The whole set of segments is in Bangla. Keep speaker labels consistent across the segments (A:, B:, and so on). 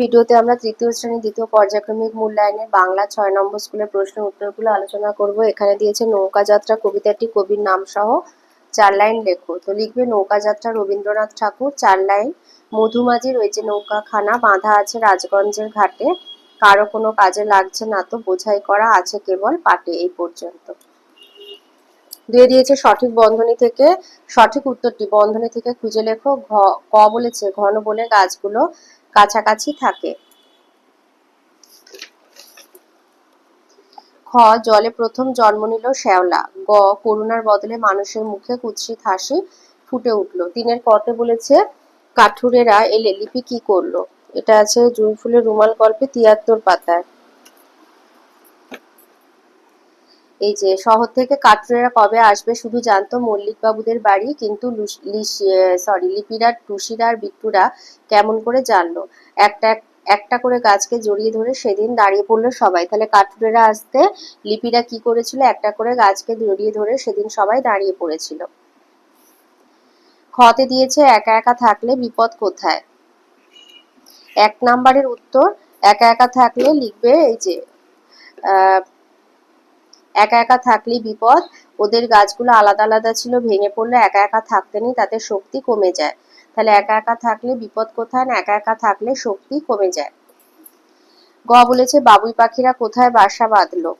A: ভিডিওতে আমরা তৃতীয় শ্রেণি দ্বিতীয় পর্যায়ক্রমিক মূল্যায়নের বাংলা ছয় নম্বর স্কুলের প্রশ্ন উত্তরগুলো আলোচনা করব। এখানে দিয়েছে নৌকা যাত্রা কবিতাটি, কবির নাম সহ চার লাইন লেখো। তো লিখবে নৌকা যাত্রা রবীন্দ্রনাথ ঠাকুর, চার লাইন। মধুমাঝির ওই যে নৌকাখানা, বাঁধা আছে রাজগঞ্জের ঘাটে। কারও কোনো কাজে লাগছে না তো বোঝাই করা আছে কেবল পাটে এই পর্যন্ত। দিয়ে দিয়েছে সঠিক বন্ধনী থেকে, সঠিক উত্তরটি বন্ধনী থেকে খুঁজে লেখো। ঘ, ক বলেছে, ঘন বলে গাছগুলো কাছাকাছি থাকে। খ, জলে প্রথম জন্ম নিল শ্যাওলা। গ, করুণার বদলে মানুষের মুখে কুৎসিত হাসি ফুটে উঠল। তিনের কতে বলেছে, কাঠুরেরা এলে লিপি কি করল? এটা আছে জুঁই ফুলের রুমাল গল্পে তিয়াত্তর পাতায়। এই যে শহর থেকে কাঠুরেরা কবে আসবে শুধু জানতো মল্লিক বাবুদের বাড়ি, কিন্তু সরি লিপিরা, টুসিরা আর বিট্টুরা কেমন করে জানলো? একটা একটা করে গাছকে জড়িয়ে ধরে সেদিন দাঁড়িয়ে পড়ল সবাই। তাহলে কাঠুরেরা আসতে লিপিরা কি করেছিল? একটা করে গাছকে জড়িয়ে ধরে সেদিন সবাই দাঁড়িয়ে পড়েছিল। খতে দিয়েছে একা একা থাকলে বিপদ কোথায়? এক নাম্বারের উত্তর, একা একা থাকলে লিখবে এই যে একা একা থাকলেই বিপদ। ওদের গাছগুলো আলাদা আলাদা ছিল, ভেঙে পড়লে একা একা থাকতে নেই, তাতে শক্তি কমে যায়। তাহলে একা একা থাকলে বিপদ কোথায়? না, একা একা থাকলে শক্তি কমে যায়। গ বলেছে, বাবুই পাখিরা কোথায় বাসা বাঁধলো?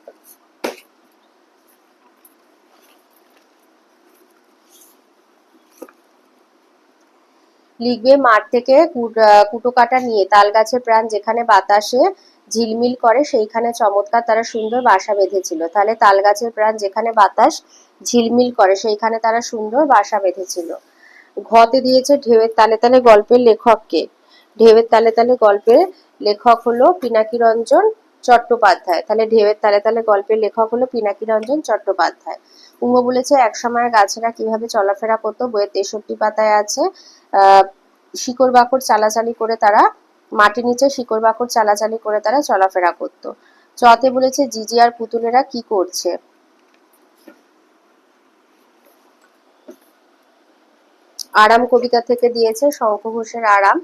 A: লিখবে, মাঠ থেকে কুটো কাটা নিয়ে, তাল গাছের প্রাণ যেখানে বাতাসে ঝিলমিল করে, সেইখানে চমৎকার তারা সুন্দর বাসা বেঁধেছিল। তাহলে তাল গাছের প্রাণ যেখানে বাতাস, ঝিলমিল করে, সেইখানে তারা সুন্দর বাসা বেঁধেছিল। ঘতে দিয়েছে ঢেউয়ের তালে তালে গল্পের লেখককে। ঢেউয়ের তালে তালে গল্পের লেখক হলো পিনাকি রঞ্জন চট্টোপাধ্যায়। তাহলে ঢেউয়ের তালে তালে গল্পের লেখক হলো পিনাকি রঞ্জন চট্টোপাধ্যায়। উমো বলেছে, একসময় গাছেরা কীভাবে চলাফেরা করতো, বইয়ের তেষট্টি পাতায় আছে, আহ, শিকড় বাকড় চালাচালি করে তারা মাটির নিচে শিকড় বাকড় চালাচালি করে তারা চলাফেরা করত। চতে বলেছে, জিজি আর পুতুলেরা কি করছে? আরাম কবিতা থেকে দিয়েছে শঙ্খ ঘোষের আরাম।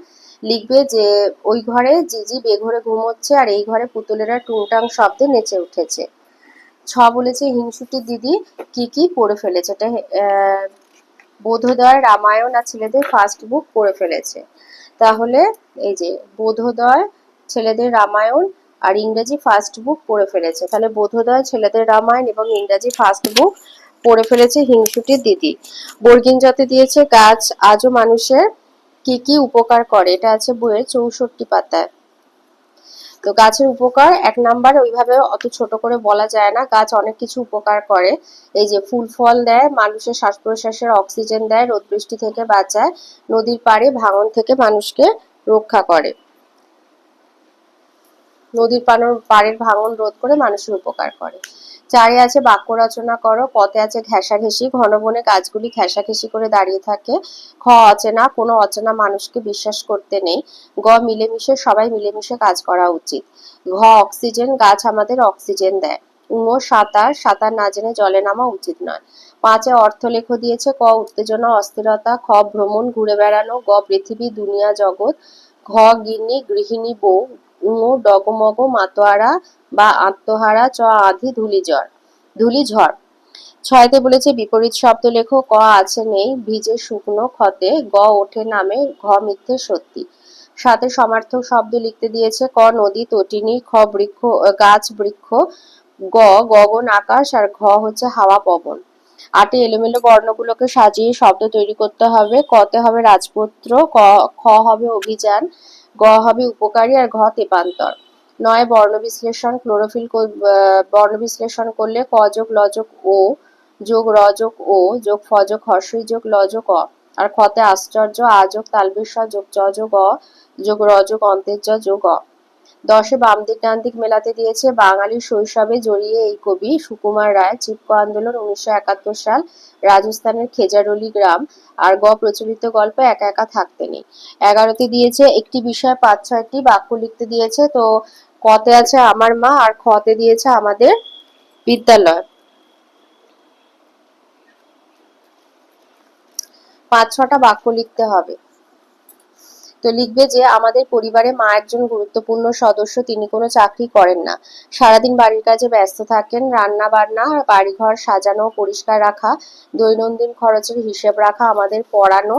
A: লিখবে যে, ওই ঘরে জিজি বেঘরে ঘুমোচ্ছে আর এই ঘরে পুতুলেরা টুংটাং শব্দে নেচে উঠেছে। ছ বলেছে, হিংসুটি দিদি কি কি পড়ে ফেলেছে? এটা বোধোদয় রামায়ণ আর ছেলেদের ফার্স্ট বুক পড়ে ফেলেছে। তাহলে এই যে বোধোদয় ছেলেদের রামায়ণ আর ইংরেজি ফার্স্ট বুক পড়ে ফেলেছে। তাহলে বোধোদয় ছেলেদের রামায়ণ এবং ইংরেজি ফার্স্ট বুক পড়ে ফেলেছে হিংসুটির দিদি। বর্গিন জাতি দিয়েছে গাছ, আজও মানুষের কি কি উপকার করে? এটা আছে বইয়ের চৌষট্টি পাতায়। তো গাছের উপকার এক নাম্বার, ওইভাবে অত ছোট করে বলা যায় না। গাছ অনেক কিছু উপকার করে। এই যে ফুল ফল দেয়, মানুষের শ্বাস প্রশ্বাসের অক্সিজেন দেয় রোদ বৃষ্টি থেকে বাঁচায়, নদীর পাড়ে ভাঙন থেকে মানুষকে রক্ষা করে। নদীর পানোর পাড়ের ভাঙন রোধ করে মানুষের উপকার করে। চারে আছে বাক্য রচনা করো, পথে আছে ঘেঁষাঘেঁষি, ঘন বনে গাছগুলি ঘেঁষাঘেঁষি করে দাঁড়িয়ে থাকে। খ, অচেনা, কোনো অচেনা মানুষকে বিশ্বাস করতে নেই। গ, মিলেমিশে, সবাই মিলেমিশে কাজ করা উচিত। ঘ, অক্সিজেন, গাছ আমাদের অক্সিজেন দেয়। উম সাঁতার সাঁতার না জেনে জলে নামা উচিত নয়। পাঁচে অর্থ অর্থলেখ দিয়েছে, ক, উত্তেজনা, অস্থিরতা, খ, ভ্রমণ, ঘুরে বেড়ানো, গ, পৃথিবী, দুনিয়া, জগৎ। ঘ গিন্নি গৃহিণী, বউ উঙো ডগমগ, মাতোয়ারা বা আত্মহারা, চ আধি ধুলিঝড় ধুলিঝড় ছয়তে বলেছে বিপরীত শব্দ লেখো, ক আছে নেই, ভিজে শুকনো ক্ষতে, গ ওঠে নামে, ঘ মিথ্যে সত্যি। সাথে সমার্থক শব্দ লিখতে দিয়েছে, ক নদী, তটিনী, খ বৃক্ষ, গাছ, বৃক্ষ, গ গগন, আকাশ, আর ঘ হচ্ছে হাওয়া, পবন। আটে এলোমেলো বর্ণগুলোকে সাজিয়ে শব্দ তৈরি করতে হবে। কতে হবে রাজপুত্র, ক, খ হবে অভিযান, গ হবে উপকারী আর ঘ তেপান্তর। নয়, বর্ণ বিশ্লেষণ, ক্লোরোফিল বর্ণ বিশ্লেষণ করলে ক যোগ লযোগ ও যোগ রযোগ ও যোগ ফযোগ হর্ষই যোগ লযোগ অ। আর খতে আশ্চর্য আযোগ তালবিস্ব যোগ যযোগ অ, যোগ রযোগ অন্তেজ যোগ অ। দশে বাম দিক ডান দিক মেলাতে দিয়েছে বাঙালির শৈশবে জড়িয়ে এই কবি সুকুমার রায় চিপকো আন্দোলন উনিশশো একাত্তর সাল রাজস্থানের খেজারলি গ্রাম আর গ প্রচলিত গল্প একা একা থাকতে নেই। এগারোতে দিয়েছে একটি বিষয়, পাঁচ ছয়টি বাক্য লিখতে দিয়েছে। তো কতে আছে আমার মা আর খতে দিয়েছে আমাদের বিদ্যালয়। পাঁচ ছটা বাক্য লিখতে হবে। তো লিখবে যে, আমাদের পরিবারে মা একজন গুরুত্বপূর্ণ সদস্য, তিনি কোনো চাকরি করেন না। সারাদিন বাড়ির কাজে ব্যস্ত থাকেন। রান্না বান্না বাড়িঘর সাজানো, পরিষ্কার রাখা, দৈনন্দিন খরচের হিসেব রাখা, আমাদের পড়ানো,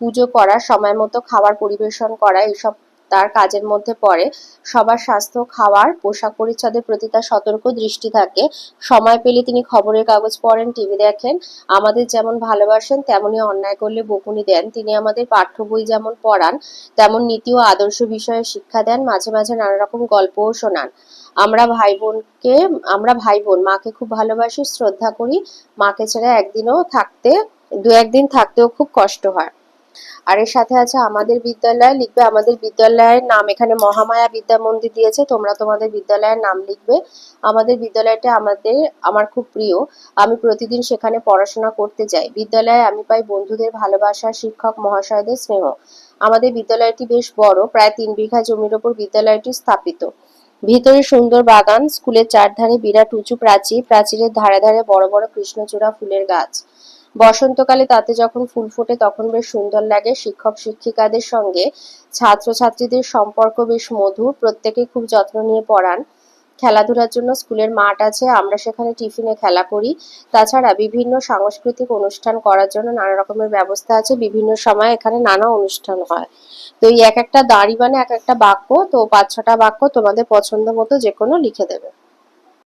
A: পুজো করা সময় মতো খাবার পরিবেশন করা, এসব তার কাজের মধ্যে পড়ে। সবার স্বাস্থ্য, খাওয়ার, পোশাক পরিচ্ছদের প্রতি তার সতর্ক দৃষ্টি থাকে। সময় পেলে তিনি খবরের কাগজ পড়েন, টিভি দেখেন। আমাদের যেমন ভালোবাসেন, তেমনি অন্যায় করলে বকুনি দেন। তিনি আমাদের পাঠ্য বই যেমন পড়ান, তেমন নীতি ও আদর্শ বিষয়ে শিক্ষা দেন। মাঝে মাঝে নানা রকম গল্পও শোনান। আমরা ভাই বোনকে আমরা ভাই বোন মাকে খুব ভালোবাসি, শ্রদ্ধা করি। মাকে ছেড়ে একদিনও থাকতে দু একদিন থাকতেও খুব কষ্ট হয়। আর এর সাথে আছে আমাদের বিদ্যালয়, লিখবে আমাদের বিদ্যালয়ের নাম। এখানে মহামায়া বিদ্যা মন্দির দিয়েছে, তোমরা তোমাদের বিদ্যালয়ের নাম লিখবে। আমাদের বিদ্যালয়টা আমাদের, আমার খুব প্রিয়। আমি প্রতিদিন সেখানে পড়াশোনা করতে যাই। বিদ্যালয়ে আমি পাই বন্ধুদের ভালোবাসা, শিক্ষক, মহাশয়দের স্নেহ। আমাদের বিদ্যালয়টি বেশ বড়, প্রায় তিন বিঘা জমির ওপর বিদ্যালয়টি স্থাপিত। ভিতরে সুন্দর বাগান, স্কুলের চারধারে বিরাট উঁচু প্রাচীর। প্রাচীরের ধারে ধারে বড় বড় কৃষ্ণচূড়া ফুলের গাছ। বসন্তকালে তাতে যখন ফুল ফোটে তখন বেশ সুন্দর লাগে। শিক্ষক, শিক্ষিকাদের সঙ্গে ছাত্রছাত্রীদের সম্পর্ক বেশ মধুর। প্রত্যেকে খুব যত্ন নিয়ে পড়ান। খেলাধুলার জন্য স্কুলের মাঠ আছে, আমরা সেখানে টিফিনে খেলা করি। তাছাড়া বিভিন্ন সাংস্কৃতিক অনুষ্ঠান করার জন্য নানা রকমের ব্যবস্থা আছে। বিভিন্ন সময় এখানে নানা অনুষ্ঠান হয়। তো এই এক একটা দাঁড়ি মানে এক একটা বাক্য, তো পাঁচ ছটা বাক্য তোমাদের পছন্দ মতো যে কোনো লিখে দেবে।